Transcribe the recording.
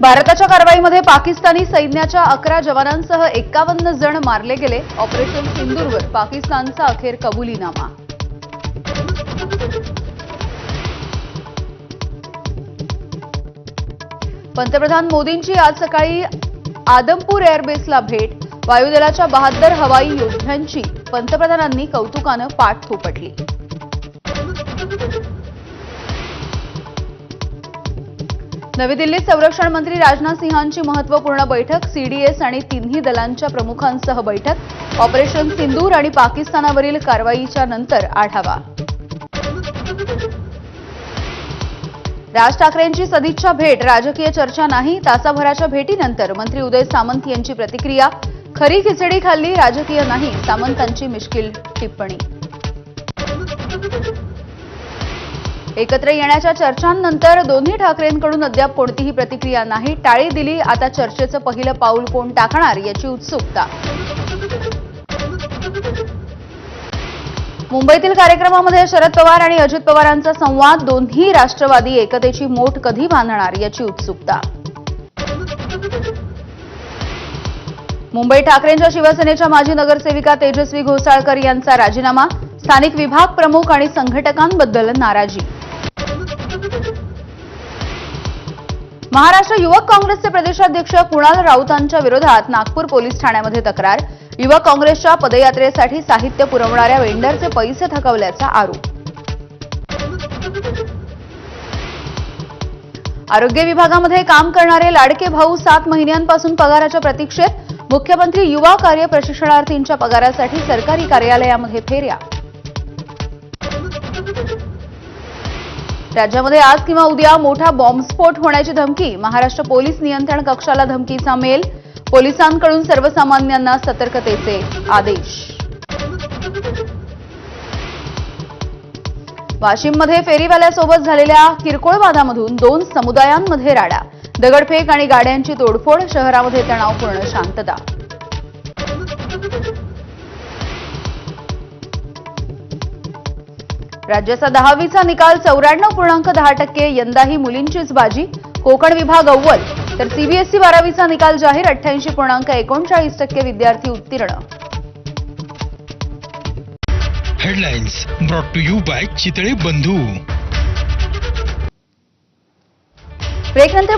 भारताच्या कारवाईमध्ये पाकिस्तानी सैन्याच्या अकरा जवानांसह एक्कावन्न जण मारले गेले. ऑपरेशन सिंदूरवर पाकिस्तानचा अखेर कबुलीनामा. पंतप्रधान मोदींची आज सकाळी आदमपूर एअरबेसला भेट. वायुदलाच्या बहात्तर हवाई योद्ध्यांची पंतप्रधानांनी कौतुकानं पाठ थोपटली. नवी दिल्लीत संरक्षण मंत्री राजनाथ सिंहांची महत्त्वपूर्ण बैठक सीडीएस आणि तिन्ही दलांच्या प्रमुखांसह बैठक ऑपरेशन सिंदूर आणि पाकिस्तानावरील कारवाईच्या नंतर आढावा. राज ठाकरेंची सदिच्छा भेट राजकीय चर्चा नाही तासाभराच्या भेटीनंतर मंत्री उदय सामंत यांची प्रतिक्रिया खरी खिचडी खाल्ली राजकीय नाही सामंतांची मिश्किल टिप्पणी. एकत्र येण्याच्या चर्चांनंतर दोन्ही ठाकरेंकडून अद्याप कोणतीही प्रतिक्रिया नाही. टाळी दिली आता चर्चेचं पहिलं पाऊल कोण टाकणार याची उत्सुकता. मुंबईतील कार्यक्रमामध्ये शरद पवार आणि अजित पवारांचा संवाद दोन्ही राष्ट्रवादी एकतेची मोठ कधी बांधणार याची उत्सुकता. मुंबई ठाकरेंच्या शिवसेनेच्या माजी नगरसेविका तेजस्वी घोसाळकर यांचा राजीनामा स्थानिक विभाग प्रमुख आणि संघटकांबद्दल नाराजी. महाराष्ट्र युवक काँग्रेसचे प्रदेशाध्यक्ष कुणाल राऊतांच्या विरोधात नागपूर पोलीस ठाण्यामध्ये तक्रार. युवक काँग्रेसच्या पदयात्रेसाठी साहित्य पुरवणाऱ्या वेंडरचे पैसे थकवल्याचा आरोप. आरोग्य विभागामध्ये काम करणारे लाडके भाऊ सात महिन्यांपासून पगाराच्या प्रतीक्षेत. मुख्यमंत्री युवा कार्य प्रशिक्षणार्थींच्या पगारासाठी सरकारी कार्यालयामध्ये फेऱ्या. राज्यामध्ये आज किंवा उद्या मोठा बॉम्बस्फोट होण्याची धमकी. महाराष्ट्र पोलीस नियंत्रण कक्षाला धमकीचा मेल. पोलिसांकडून सर्वसामान्यांना सतर्कतेचे आदेश. वाशिममध्ये फेरीवाल्यासोबत झालेल्या किरकोळ वादामधून दोन समुदायांमध्ये राडा. दगडफेक आणि गाड्यांची तोडफोड शहरामध्ये तणावपूर्ण शांतता. राज्याचा दहावीचा निकाल चौऱ्याण्णव पूर्णांक दहा टक्के यंदाही मुलींचीच बाजी. कोकण विभाग अव्वल तर सीबीएसई बारावीचा निकाल जाहीर अठ्ठ्याऐंशी पूर्णांक एकोणचाळीस टक्के विद्यार्थी उत्तीर्ण. Headlines brought to you by Chitale Bandhu. ब्रेकनंतर